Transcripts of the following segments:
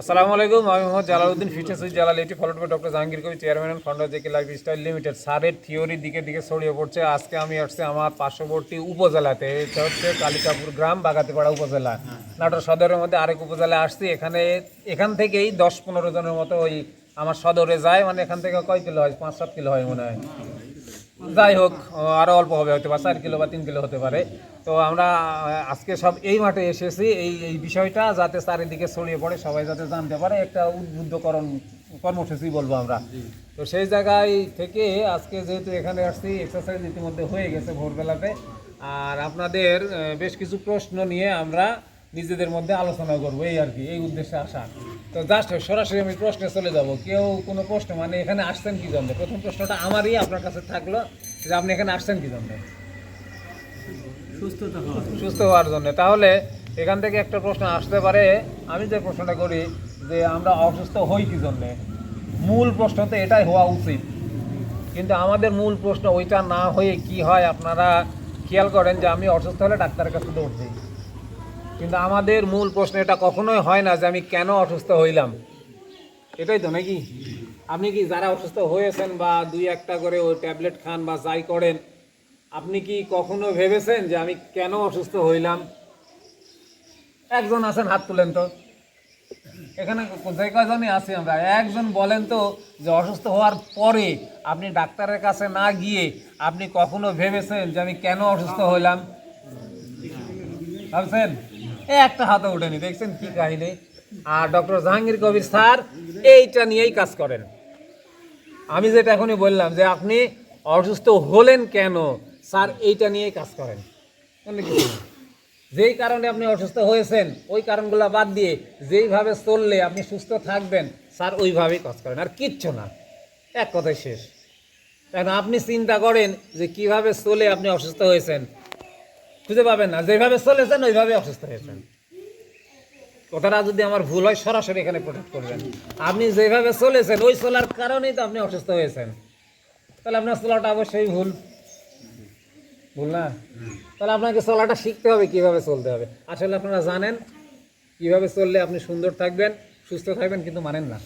আসসালামু আলাইকুম আমি মোহাম্মদ জালালউদ্দিন ফিচার সুইচ জালাল এটি ফলোড বাই ডক্টর জাহাঙ্গীর কবি chairman and founder JK lifestyle limited সারের থিওরির দিকে দিকে ছড়িয়ে পড়ছে। আজকে আমি আসছি আমার পার্শ্ববর্তী উপজেলাতে এটা হচ্ছে কালিকাপুর গ্রাম বাগাতিপাড়া উপজেলা। নাটোর সদরের মধ্যে আরেক উপজেলায় আসছি। এখানে এখান থেকেই দশ পনেরো জনের মতো ওই আমার সদরে যায়। মানে এখান থেকে কয় কিলো হয়? পাঁচ সাত কিলো হয় মনে হয়। যাই হোক আরও অল্প হবে হতে পারে চার কিলো বা তিন কিলো হতে পারে। তো আমরা আজকে সব এই মাঠে এসেছি এই এই বিষয়টা যাতে চারিদিকে ছড়িয়ে পড়ে সবাই যাতে জানতে পারে একটা উদ্বুদ্ধকরণ কর্মসূচি বলব আমরা। তো সেই জায়গায় থেকে আজকে যেহেতু এখানে আসছি এক্সারসাইজ ইতিমধ্যে হয়ে গেছে ভোরবেলাতে। আর আপনাদের বেশ কিছু প্রশ্ন নিয়ে আমরা নিজেদের মধ্যে আলোচনা করব এই আর কি এই উদ্দেশ্যে আসা। তো জাস্ট সরাসরি আমি প্রশ্নে চলে যাব। কেউ কোনো প্রশ্ন মানে এখানে আসছেন কি জন্য? প্রথম প্রশ্নটা আমারই আপনার কাছে থাকল যে আপনি এখানে আসছেন কি জন্য? সুস্থতা সুস্থ হওয়ার জন্য। তাহলে এখান থেকে একটা প্রশ্ন আসতে পারে। আমি যে প্রশ্নটা করি যে আমরা অসুস্থ হই কি জন্যে? মূল প্রশ্ন তো এটাই হওয়া উচিত। কিন্তু আমাদের মূল প্রশ্ন ওইটা না হয়ে কি হয় আপনারা খেয়াল করেন যে আমি অসুস্থ হলে ডাক্তারের কাছে দৌড় দিই। কিন্তু আমাদের মূল প্রশ্ন, এটা কখনোই হয় না যে আমি কেন অসুস্থ হইলাম। এটাই তো নাকি? আপনি কি যারা অসুস্থ হয়েছেন বা দুই একটা করে ওই ট্যাবলেট খান বা যাই করেন, আপনি কি কখনো ভেবেছেন যে আমি কেন অসুস্থ হইলাম? একজন আছেন, হাত তুলেন তো। এখানে যে কয়জনই আছি আমরা, একজন বলেন তো যে অসুস্থ হওয়ার পরে আপনি ডাক্তারের কাছে না গিয়ে আপনি কখনো ভেবেছেন যে আমি কেন অসুস্থ হইলাম? ভাবছেন? একটা হাতে উঠেনি, দেখছেন কি কাহিনী? আর ডক্টর জাহাঙ্গীর কবির স্যার এইটা নিয়েই কাজ করেন। আমি যেটা এখনই বললাম যে আপনি অসুস্থ হলেন কেন, স্যার এইটা নিয়েই কাজ করেন। যেই কারণে আপনি অসুস্থ হয়েছেন, ওই কারণগুলো বাদ দিয়ে যেইভাবে চললে আপনি সুস্থ থাকবেন, স্যার ওইভাবেই কাজ করেন। আর কিচ্ছু না, এক কথাই শেষ। এখন আপনি চিন্তা করেন যে কীভাবে চলে আপনি অসুস্থ হয়েছেন খুঁজে পাবেন না। যেভাবে চলেছেন, ওইভাবে অসুস্থ হয়েছেন। কথাটা যদি আমার ভুল হয়, সরাসরি এখানে প্রোটেক্ট করবেন। আপনি যেভাবে চলেছেন, ওই চলার কারণেই তো আপনি অসুস্থ হয়েছেন। তাহলে আপনার চলাটা অবশ্যই ভুল। ভুল না? তাহলে আপনাকে চলাটা শিখতে হবে, কীভাবে চলতে হবে। আসলে আপনারা জানেন, কীভাবে চললে আপনি সুন্দর থাকবেন, সুস্থ থাকবেন কিন্তু মানেন না।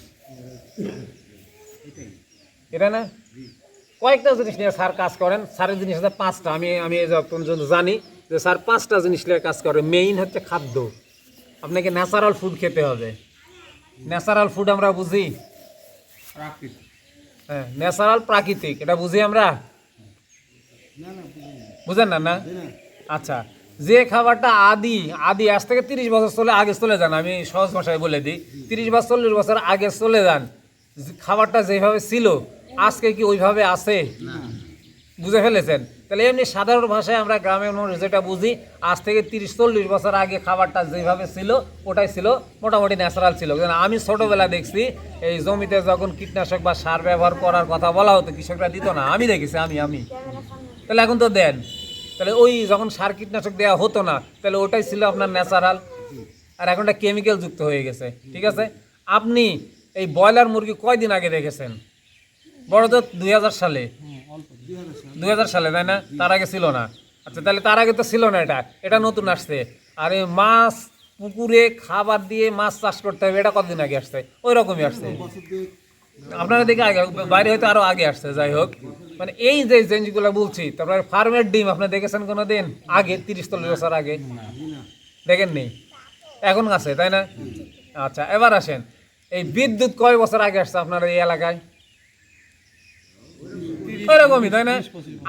এটা না? কয়েকটা জিনিস নিয়ে স্যার কাজ করেন। স্যারের জিনিস হচ্ছে পাঁচটা। আমি আমি পর্যন্ত জানি যে স্যার পাঁচটা জিনিস নিয়ে কাজ করে মেইন হচ্ছে খাদ্য। আপনাকে ন্যাচারাল ফুড খেতে হবে। ন্যাচারাল ফুড আমরা বুঝি? হ্যাঁ ন্যাচারাল প্রাকৃতিক, এটা বুঝি আমরা। বুঝেন না না? আচ্ছা যে খাবারটা আদি আদি আজ থেকে তিরিশ বছর চলে, আগে চলে যান, আমি সহজ ভাষায় বলে দিই। তিরিশ বা চল্লিশ বছর আগে চলে যান খাবারটা যেভাবে ছিল, আজকে কি ওইভাবে আছে? বুঝে ফেলেছেন। তাহলে এমনি সাধারণ ভাষায় আমরা গ্রামের মানুষ যেটা বুঝি, আজ থেকে তিরিশ, চল্লিশ বছর আগে খাবারটা যেভাবে ছিল, ওটাই ছিল, মোটামুটি ন্যাচারাল ছিল। কিন্তু আমি ছোটোবেলা দেখছি, এই জমিতে যখন কীটনাশক বা সার ব্যবহার করার কথা বলা হতো, কৃষকরা দিত না, আমি দেখেছি, আমি আমি। তাহলে এখন তো দেন। তাহলে ওই যখন সার কীটনাশক দেওয়া হতো না, তাহলে ওটাই ছিল আপনার ন্যাচারাল আর এখনটা কেমিক্যাল যুক্ত হয়ে গেছে, ঠিক আছে? আপনি এই ব্রয়লার মুরগি কয়দিন আগে দেখেছেন? বড় তো দুই হাজার সালে। দুই সাল। তাই না? তার আগে ছিল না। আচ্ছা তাহলে তার আগে তো ছিল না এটা। এটা নতুন আসছে। আর এই মাছ পুকুরে খাবার দিয়ে মাছ চাষ করতে হবে এটা কতদিন আগে আসছে? ওই রকমই আসছে। আপনারা দেখে আগে বাইরে হয়তো আরও আগে আসছে যাই হোক। মানে এই যে জিনিসগুলো বলছি তারপরে ফার্মের ডিম আপনি দেখেছেন কোনো দিন আগে তিরিশ চল্লিশ বছর আগে। না, জি দেখেননি? এখন আছে তাই না? আচ্ছা এবার আসেন। এই বিদ্যুৎ কয় বছর আগে আসছে আপনার এই এলাকায়? ওইরকমই তাই না?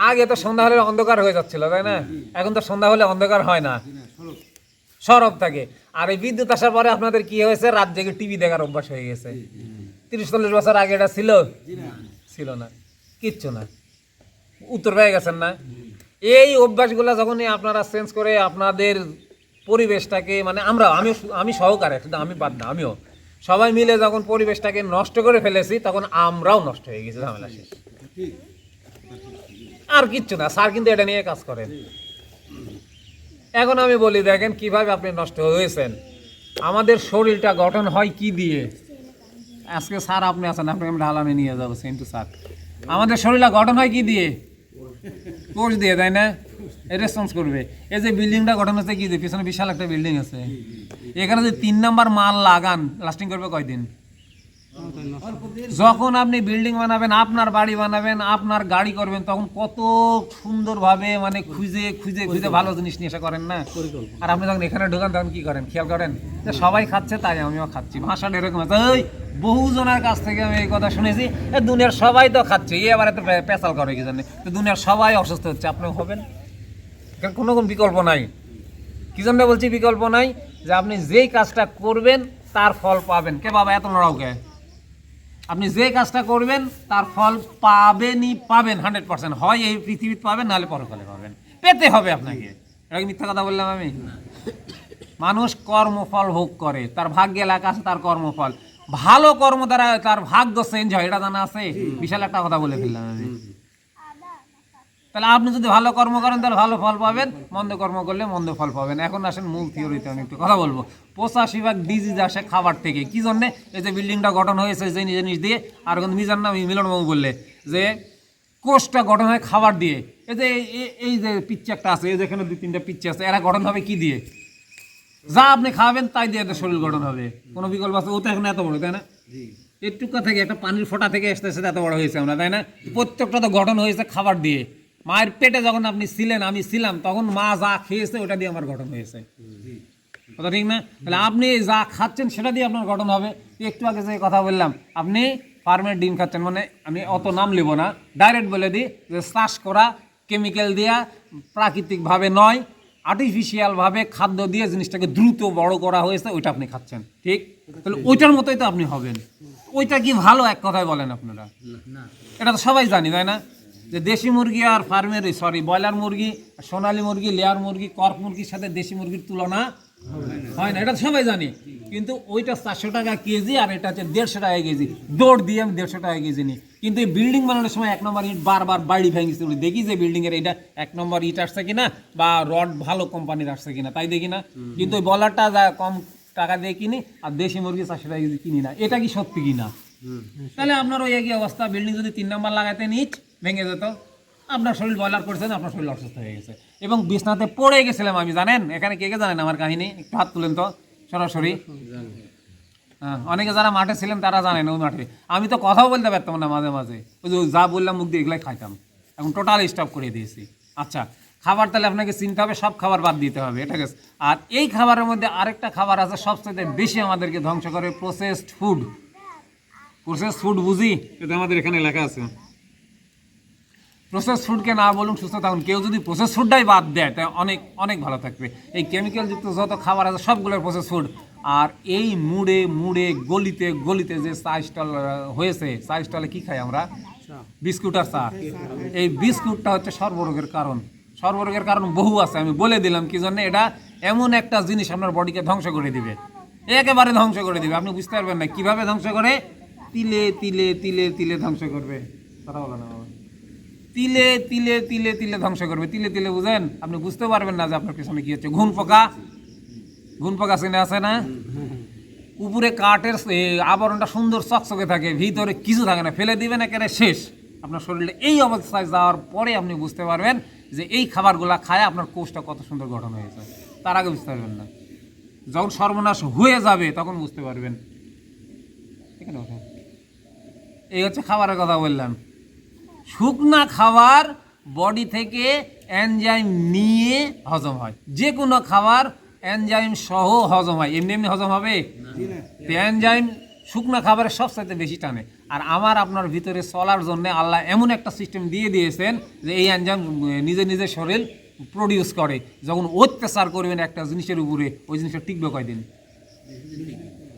আগে তো সন্ধ্যা হলে অন্ধকার হয়ে যাচ্ছিল, তাই না? এখন তো সন্ধ্যা হলে অন্ধকার হয় না। সরব থাকে। আর এই বিদ্যুৎ আসার পরে আপনাদের কি হয়েছে? রাত জেগে টিভি দেখার অভ্যাস হয়ে গেছে। তিরিশ চল্লিশ বছর আগে এটা ছিল? ছিল না। কিচ্ছু না। উত্তর পেয়ে গেছেন না? এই অভ্যাসগুলো যখনই আপনারা চেঞ্জ করে আপনাদের পরিবেশটাকে মানে আমরা আমি আমি সহকারে, শুধু আমি বাদ না, আমিও। সবাই মিলে যখন পরিবেশটাকে নষ্ট করে ফেলেছি, তখন আমরাও নষ্ট হয়ে গেছি, ঝামেলা শেষ। আর কিচ্ছু না, স্যার কিন্তু এটা নিয়ে কাজ করেন। এখন আমি বলি, দেখেন কীভাবে আপনি নষ্ট হয়েছেন। আমাদের শরীরটা গঠন হয় কি দিয়ে? আজকে স্যার আপনি আছেন আপনাকে আমি ঢালামে নিয়ে যাব, সেন্টু স্যার। আমাদের শরীরটা গঠন হয় কি দিয়ে? কোষ দিয়ে, তাই না? রেসপন্স করবে। এই যে বিল্ডিংটা গঠন হচ্ছে কি দিয়ে? পিছনে বিশাল একটা বিল্ডিং আছে। এখানে যে তিন নাম্বার মাল লাগান লাস্টিং করবে কয়দিন? যখন আপনি বিল্ডিং বানাবেন আপনার বাড়ি বানাবেন আপনার গাড়ি করবেন তখন কত সুন্দরভাবে মানে খুঁজে খুঁজে খুঁজে ভালো জিনিস নিয়ে এসে করেন না? আর আপনি যখন এখানে ঢোকান তখন কি করেন? খেয়াল করেন? যে সবাই খাচ্ছে তাই আমিও খাচ্ছি। ভাষাটা এরকম আছে। ওই বহুজনের কাছ থেকে আমি এই কথা শুনেছি দুনিয়ার সবাই তো খাচ্ছে। এই আবার এত পেঁচাল করে কি জানে। তো দুনিয়ার সবাই অসুস্থ হচ্ছে। আপনিও হবেন? এখানে কোনো কোনো বিকল্প নাই। কি জন্য বলছি বিকল্প নাই? যে আপনি যেই কাজটা করবেন তার ফল পাবেন। কে বাবা এত নড়াও কে? আপনি যে কাজটা করবেন, তার ফল পাবেনই পাবেন হান্ড্রেড পার্সেন্ট হয় এই পৃথিবীতে পাবেন, নাহলে পরকালে পাবেন। পেতে হবে আপনাকে। এটা মিথ্যা কথা বললাম আমি? মানুষ কর্মফল ভোগ করে, তার ভাগ্য এলাকা আছে তার কর্মফল। ভালো কর্ম দ্বারা তার ভাগ্য চেঞ্জ হয়, এটা জানা আছে? বিশাল একটা কথা বলে ফেললাম আমি। তাহলে আপনি যদি ভালো কর্ম করেন তাহলে ভালো ফল পাবেন। মন্দ কর্ম করলে মন্দ ফল পাবেন। এখন আসেন মূল থিওরিতে আমি একটু কথা বলব। পঁচাশি ভাগ ডিজিজ আসে খাবার থেকে। কি জন্যে? এই যে বিল্ডিংটা গঠন হয়েছে যে জিনিস দিয়ে। আর কিন্তু মিজান না মিলনবাবু বললে যে কোষটা গঠন হয় খাবার দিয়ে। এই যে এই- যে পিচ্ছে একটা আছে এই যে এখানে দুই তিনটা পিচ্ছে আছে এরা গঠন হবে কি দিয়ে? যা আপনি খাবেন তাই দিয়ে এদের শরীর গঠন হবে। কোনো বিকল্প আছে? ও তো এখন এত বড় তাই না? একটুকা থেকে একটা পানির ফোঁটা থেকে আসতে আসতে এত বড় হয়েছে আমরা তাই না? প্রত্যেকটা তো গঠন হয়েছে খাবার দিয়ে। মায়ের পেটে যখন আপনি ছিলেন আমি ছিলাম তখন মা যা খেয়েছে ওটা দিয়ে আমার গঠন হয়েছে। কথা ঠিক না? তাহলে আপনি যা খাচ্ছেন সেটা দিয়ে আপনার গঠন হবে। একটু আগে যে কথা বললাম আপনি ফার্মের ডিম খাচ্ছেন মানে আমি অত নাম নেব না। ডাইরেক্ট বলে দিই যে চাষ করা কেমিক্যাল দেওয়া প্রাকৃতিকভাবে নয় আর্টিফিশিয়ালভাবে খাদ্য দিয়ে জিনিসটাকে দ্রুত বড় করা হয়েছে ওইটা আপনি খাচ্ছেন। ঠিক? তাহলে ওইটার মতোই তো আপনি হবেন। ওইটা কি ভালো? এক কথায় বলেন আপনারা। এটা তো সবাই জানি তাই না? যে দেশি মুরগি আর ফার্মের সরি ব্রয়লার মুরগি সোনালী মুরগি লেয়ার মুরগি কর্ক মুরগির সাথে দেশি মুরগির তুলনা হয় না এটা সবাই জানি। কিন্তু ওইটা চারশো টাকা কেজি আর এটা হচ্ছে দেড়শো টাকা কেজি। দৌড় দিয়ে আমি দেড়শো টাকা কেজি নিই। কিন্তু এই বিল্ডিং বানানোর সময় এক নম্বর ইট বারবার বাড়ি ভেঙেছে বলে দেখি যে বিল্ডিং এর এটা এক নম্বর ইট আসছে কিনা বা রড ভালো কোম্পানির আসছে কিনা তাই দেখি না। কিন্তু ওই বলারটা যা কম টাকা দিয়ে কিনি আর দেশি মুরগি চারশো টাকা কেজি কিনি না এটা কি সত্যি কিনা? তাহলে আপনার ওই একই অবস্থা বিল্ডিং যদি তিন নম্বর লাগাতে নিচ ভেঙে যেত। আপনার শরীর বয়লার করছেন আপনার শরীর অসুস্থ হয়ে গেছে। এবং বিছনাতে পড়ে গেছিলাম আমি, জানেন? এখানে কে কে জানেন আমার কাহিনী? একটু হাত তুলেন তো, সরাসরি। হ্যাঁ অনেকে যারা মাঠে ছিলেন তারা জানেন ওই মাঠে। আমি তো কথাও বলতে পারতাম না মাঝে মাঝে। ওই যে যা বললাম মুখ দিয়ে এগুলাই খাইতাম। এখন টোটাল স্টপ করে দিয়েছি। আচ্ছা খাবার তাহলে আপনাকে চিনতে হবে, সব খাবার বাদ দিতে হবে, এটা গেছে আর এই খাবারের মধ্যে আরেকটা খাবার আছে সবচেয়ে বেশি আমাদেরকে ধ্বংস করে প্রসেসড ফুড প্রসেস ফুড বুঝি? এটা আমাদের এখানে লেখা আছে। প্রসেস ফুডকে না বলুন সুস্থ থাকুন। কেউ যদি প্রসেস ফুডটাই বাদ দেয় তাই অনেক অনেক ভালো থাকবে। এই কেমিক্যাল যুক্ত যত খাবার আছে সবগুলোর প্রসেস ফুড আর এই মুড়ে মুড়ে, গলিতে গলিতে যে চা স্টল হয়েছে চা স্টলে কি খাই আমরা? বিস্কুট আর চা। এই বিস্কুটটা হচ্ছে সর্বরোগের কারণ। সর্বরোগের কারণ বহু আছে, আমি বলে দিলাম কি জন্য, এটা এমন একটা জিনিস আপনার বডিকে ধ্বংস করে দিবে। একেবারে ধ্বংস করে দিবে। আপনি বুঝতে পারবেন না কীভাবে ধ্বংস করে? তিলে তিলে তিলে তিলে ধ্বংস করবে। কথা বলো না। তিলে তিলে তিলে তিলে ধ্বংস করবে। তিলে তিলে বুঝেন? আপনি বুঝতে পারবেন না যে আপনার পিছনে কি হচ্ছে। ঘুন পোকা? ঘুন পোকা চিনে আছে না? উপরে কাঠের আবরণটা সুন্দর চকচকে থাকে, ভিতরে কিছু থাকে না। ফেলে দিবেন একেবারে শেষ। আপনার শরীরে এই অবস্থায় যাওয়ার পরে আপনি বুঝতে পারবেন যে এই খাবারগুলো খায় আপনার কোষটা কত সুন্দর গঠন হয়েছে। তার আগে বুঝতে পারবেন না। যখন সর্বনাশ হয়ে যাবে, তখন বুঝতে পারবেন। এই হচ্ছে খাবারের কথা বললাম। শুকনা খাবার বডি থেকে এনজাইম নিয়ে হজম হয়। যে কোনো খাবার এনজাইম সহ হজম হয়। এমনি এমনি হজম হবে? এনজাইম শুকনা খাবারের সবচাইতে বেশি টানে। আর আমার আপনার ভিতরে চলার জন্য আল্লাহ এমন একটা সিস্টেম দিয়ে দিয়েছেন যে এই এনজাইম নিজে নিজে শরীর প্রডিউস করে। যখন অত্যাচার করবেন একটা জিনিসের উপরে, ওই জিনিসটা টিকবে কয়দিন?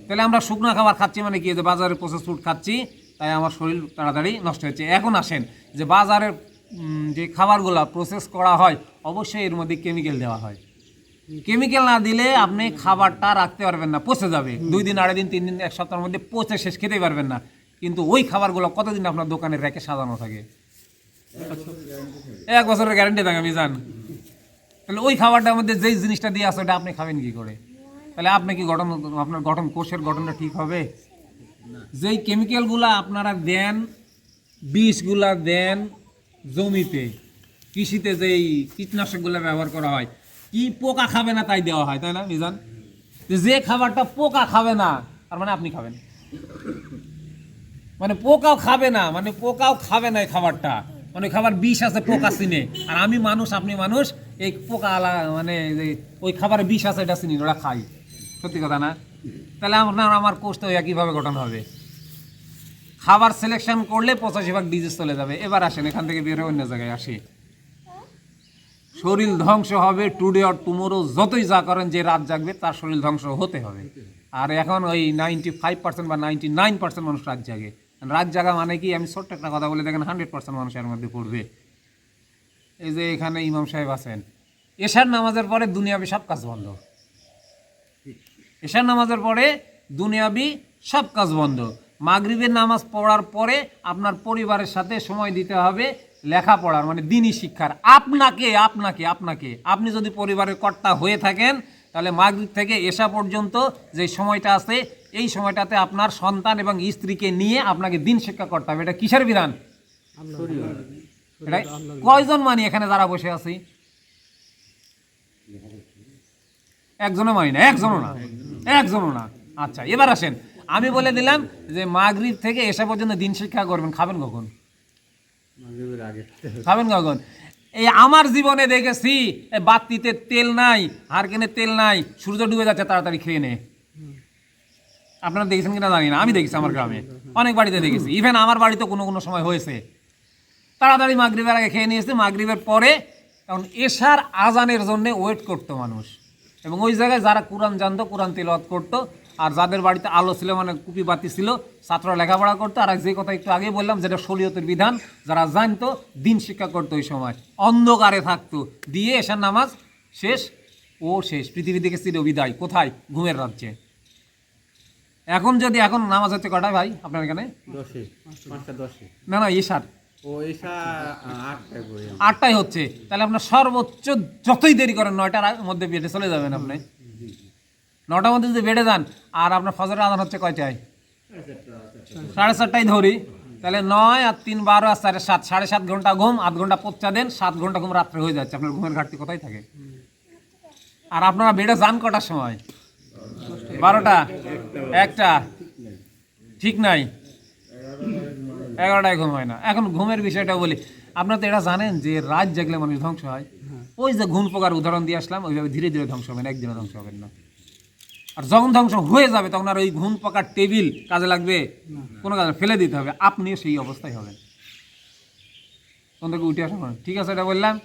তাহলে আমরা শুকনো খাবার খাচ্ছি মানে কি? বাজারে প্রসেস ফুড খাচ্ছি। তাই আমার শরীর তাড়াতাড়ি নষ্ট হচ্ছে এখন আসেন যে বাজারের যে খাবারগুলো প্রসেস করা হয় অবশ্যই এর মধ্যে কেমিক্যাল দেওয়া হয়। কেমিক্যাল না দিলে আপনি খাবারটা রাখতে পারবেন না পচে যাবে। দুই দিন আড়াই দিন তিন দিন এক সপ্তাহের মধ্যে পচে শেষ খেতেই পারবেন না। কিন্তু ওই খাবারগুলো কতদিন আপনার দোকানের র্যাকে সাজানো থাকে? এক বছরের গ্যারেন্টি থাকে আমি জান তাহলে ওই খাবারটার মধ্যে যেই জিনিসটা দিয়ে আছে ওটা আপনি খাবেন কি করে? তাহলে আপনি কি গঠন আপনার গঠন কোষের গঠনটা ঠিক হবে? যেই কেমিক্যালগুলো আপনারা দেন, বিষগুলা দেন জমিতে, কৃষিতে যেই কীটনাশকগুলো ব্যবহার করা হয়, কি পোকা খাবে না তাই দেওয়া হয়, তাই না, মিজান? যে খাবারটা পোকা খাবে না, তার মানে আপনি খাবেন। মানে পোকাও খাবে না মানে পোকাও খাবে না এই খাবারটা। মানে খাবার বিষ আছে, পোকা চিনে। আর আমি মানুষ, আপনি মানুষ, এই পোকা মানে ওই খাবারে বিষ আছে, এটা চিনি ওরা খাই সত্যি কথা না? তাহলে আপনার আমার কোষ তো একইভাবে গঠন হবে। খাবার সিলেকশন করলে পঁচাশি ভাগ ডিজিজ চলে যাবে। এবার আসেন, এখান থেকে বের হয়ে অন্য জায়গায় আসি। শরীর ধ্বংস হবে টুডে অর টুমোরো যতই যা করেন যে রাত জাগবে, তার শরীর ধ্বংস হতে হবে। আর এখন ওই নাইনটি ফাইভ পার্সেন্ট বা নাইনটি নাইন পার্সেন্ট মানুষ রাত জাগে। রাত জাগা মানে কি? আমি ছোট্ট একটা কথা বলে দেখেন হান্ড্রেড পার্সেন্ট মানুষের মধ্যে পড়বে। এই যে এখানে ইমাম সাহেব আছেন। এশার নামাজের পরে দুনিয়াবি সব কাজ বন্ধ। এশার নামাজের পরে দুনিয়াবি সব কাজ বন্ধ। মাগরিবের নামাজ পড়ার পরে আপনার পরিবারের সাথে সময় দিতে হবে লেখাপড়ার মানে দিনই শিক্ষার। আপনাকে আপনাকে আপনাকে। আপনি যদি পরিবারের কর্তা হয়ে থাকেন, তাহলে মাগরীব থেকে এসা পর্যন্ত যে সময়টা আছে, এই সময়টাতে আপনার সন্তান এবং স্ত্রীকে নিয়ে আপনাকে দিন শিক্ষা করতে হবে। এটা কিসের বিধান? এটা কয়জন মানি এখানে যারা বসে আছি? একজনও মানি না, একজনও না। একজনও না। আচ্ছা এবার আসেন। আমি বলে দিলাম যে মাগরিব থেকে এসে পর্যন্ত দিন শিক্ষা করবেন খাবেন কখন? খাবেন কখন? এই আমার জীবনে দেখেছি বাতিতে তেল নাই হারকেনে তেল নাই সূর্য ডুবে যাচ্ছে তাড়াতাড়ি খেয়ে নে। আপনারা দেখেছেন কিনা জানি না আমি দেখেছি আমার গ্রামে। অনেক বাড়িতে দেখেছি। ইভেন আমার বাড়িতে কোনো কোনো সময় হয়েছে। তাড়াতাড়ি মাগরিবের আগে খেয়ে নিয়েছে। মাগরিবের পরে এখন এশার আজানের জন্য ওয়েট করতো মানুষ। এবং ওই জায়গায় যারা কোরআন জানতো কোরআন তেলাওয়াত করতো আর যাদের বাড়িতে আলো ছিল মানে কুপি বাতি ছিল ছাত্ররা লেখাপড়া করতো। আর যে কথা একটু আগে বললাম যেটা শরীয়তের বিধান যারা জানতো দিন শিক্ষা করতো ওই সময়। অন্ধকারে থাকতো। দিয়ে এশার নামাজ শেষ ও শেষ। পৃথিবী থেকে চির বিদায়। কোথায়? ঘুমের রাজ্যে। এখন যদি এখন নামাজ হচ্ছে কটায় ভাই আপনার এখানে? না না এশার। আটটাই হচ্ছে। তাহলে আপনার সর্বোচ্চ যতই দেরি করেন, নয়টার মধ্যে বেডে চলে যাবেন আপনি। নটার মধ্যে যদি বেডে যান, আর আপনার ফজরের আদান হচ্ছে কয়টায়? সাড়ে চারটায় ধরি। তাহলে নয় আর তিন বারো আর সাড়ে সাত। সাড়ে সাত ঘণ্টা ঘুম, আধ ঘণ্টা পচ্চা দেন, সাত ঘণ্টা ঘুম রাত্রে হয়ে যাচ্ছে। আপনার ঘুমের ঘাটতি কোথায় থাকে? আর আপনারা বেডে যান কটার সময়? বারোটা? একটা? ঠিক নাই। এগারোটায় ঘুম হয় না। এখন ঘুমের বিষয়টা বলি আপনারা তো এটা জানেন যে রাত জাগলে মানুষ ধ্বংস হয়। ওই যে ঘুম পোকার উদাহরণ দিয়ে আসলাম ওইভাবে ধীরে ধীরে ধ্বংস হবেন একদিনে ধ্বংস হবেন না। আর যখন ধ্বংস হয়ে যাবে তখন আর ওই ঘুম পোকার টেবিল কাজে লাগবে? কোনো কাজে ফেলে দিতে হবে আপনিও সেই অবস্থায় হবেন। তখন থেকে উঠে আসুন। ঠিক আছে এটা বললাম?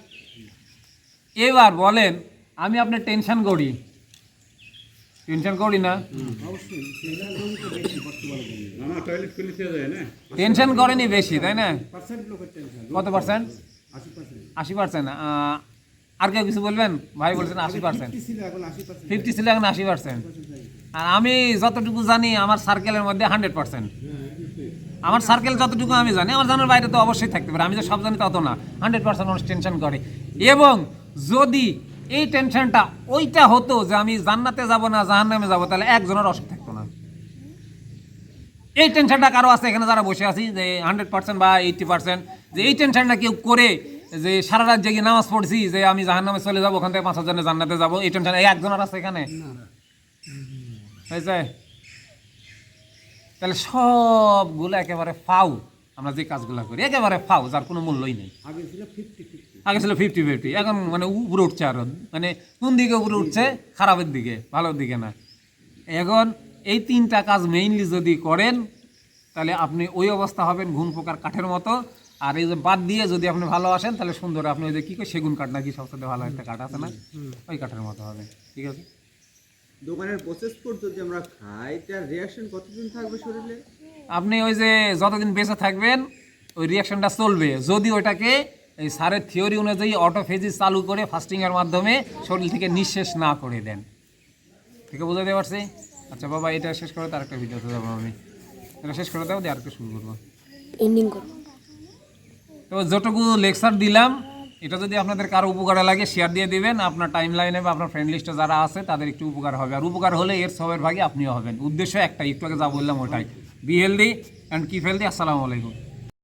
এবার বলেন আমি আপনার টেনশন করি টেনশন করি না? টেনশন করেনি বেশি, তাই না? কত পার্সেন্ট আশি পার্সেন্ট আর কেউ কিছু বলবেন? ভাই বলছেন আশি পার্সেন্ট ফিফটি ছিল এখন আশি পার্সেন্ট আর আমি যতটুকু জানি, আমার সার্কেলের মধ্যে হান্ড্রেড পার্সেন্ট আমার সার্কেল যতটুকু আমি জানি, আমার জানার বাইরে তো অবশ্যই থাকতে পারে। আমি যে সব জানি তত না। হান্ড্রেড পার্সেন্ট মানুষ টেনশন করে। এবং যদি এই টেনশনটা ওইটা হতো যে আমি জান্নাতে যাব না জাহান্নামে যাব তাহলে একজনের অসুখ থাকতো না। এই টেনশনটা কারও আছে? এখানে যারা বসে আছি যে হান্ড্রেড পার্সেন্ট বা এইটটি পার্সেন্ট যে এই টেনশনটা কেউ করে যে সারা রাত জেগে নামাজ পড়ছি যে আমি জাহান্নামে চলে যাব ওখান থেকে পাঁচ হাজারে জান্নাতে যাব এই টেনশন এই একজনের আছে এখানে? হয়েছে? তাহলে সবগুলো একেবারে ফাউ। আমরা যে কাজগুলো করি একেবারে ফাউ যার কোনো মূল্যই নেই। আগে ছিল ফিফটি ফিফটি আগে ছিল ফিফটি ফিফটি এখন মানে উপরে উঠছে আরও। মানে কোন দিকে উপরে উঠছে? খারাপের দিকে ভালোর দিকে না। এখন এই তিনটা কাজ মেইনলি যদি করেন তাহলে আপনি ওই অবস্থা হবেন ঘুম পোকার কাঠের মতো। আর এই যে বাদ দিয়ে যদি আপনি ভালো আসেন তাহলে সুন্দর। আপনি ওই যে কী করে সেগুন কাঠ নাকি সবচেয়ে ভালো একটা কাঠ আছে না? ওই কাঠের মতো হবে ঠিক আছে? দোকানের প্রসেস ফুড যদি আমরা খাই তার রিয়াকশন কতদিন থাকবে শরীরে? আপনি ওই যে যতদিন বেঁচে থাকবেন ওই রিয়াকশনটা চলবে। যদি ওইটাকে এই সারের থিওরি অনুযায়ী অটোফেজিস চালু করে ফাস্টিংয়ের মাধ্যমে শরীর থেকে নিঃশেষ না করে দেন। ঠিক আছে বুঝাতে পারছি? আচ্ছা বাবা এটা শেষ করে তার একটা ভিডিওতে যাব আমি। এটা শেষ করে দেবো দিয়ে আরেকটা শুরু করব। এন্ডিং তো যতটুকু লেকচার দিলাম এটা যদি আপনাদের কারও উপকারে লাগে শেয়ার দিয়ে দিবেন। আপনার টাইম লাইনে বা আপনার ফ্রেন্ড লিস্টে যারা আছে তাদের একটু উপকার হবে। আর উপকার হলে এর সবের ভাগে আপনিও হবেন। উদ্দেশ্য একটাই একটু আগে যা বললাম ওটাই। Be healthy and keep healthy আসসালামু আলাইকুম।